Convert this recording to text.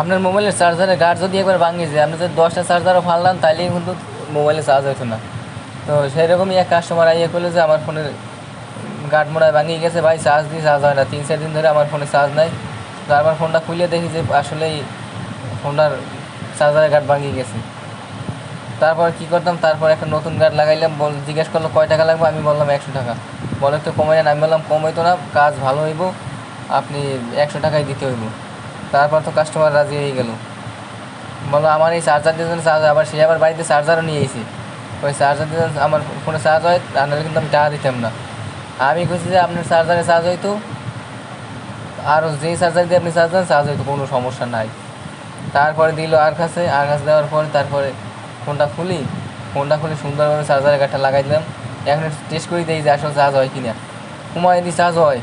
আপনার মোবাইলের চার্জারের গার্ড যদি একবার ভাঙিয়ে যায়, আপনি যদি দশটা চার্জারও ফাললাম তাহলেই কিন্তু মোবাইলে চার্জ হতো না। তো সেরকমই এক কাস্টমার আইয়ে করল যে, আমার ফোনের গার্ড মোড়ায় ভাঙিয়ে গেছে, ভাই চার্জ দিয়ে চার্জ হয় না। তিন, চার দিন ধরে আমার ফোনে চার্জ নাই। তো আবার ফোনটা খুলে দেখি যে, আসলেই ফোনটার চার্জারের গার্ড ভাঙিয়ে গেছে। তারপর কি করতাম, তারপর একটা নতুন গার্ড লাগাইলাম, বল, জিজ্ঞেস করল, কয় টাকা লাগবে? আমি বললাম, একশো টাকা। বলে একটু কমাই আমি বললাম কমাইতো না, কাজ ভালো হইব, আপনি একশো টাকাই দিতে হইব। তারপর তো কাস্টমার রাজি হয়ে গেল। বলো আমার এই চার্জার দিয়ে চার্জ আবার সে আবার বাড়িতে চার্জারও নিয়ে এসেছি ওই চার্জার দিয়ে আমার ফোনে চার্জ হয় আর নাহলে কিন্তু আমি টাকা দিতাম না। আমি খুঁজছি যে, আপনার চার্জারে চার্জ হইতো। আর যেই চার্জার দিয়ে আপনি চার্জ দেন চার্জ হইতো, কোনো সমস্যা নাই। তারপরে দিল আর কাছে। আর কাছে দেওয়ার পরে তারপরে ফোনটা খুলি। ফোনটা খুলে সুন্দরভাবে চার্জারের কাঠটা লাগাই দিলাম। এখন টেস্ট করে দিই যে আসলে চার্জ হয় কিনা। সময় যদি চার্জ হয়।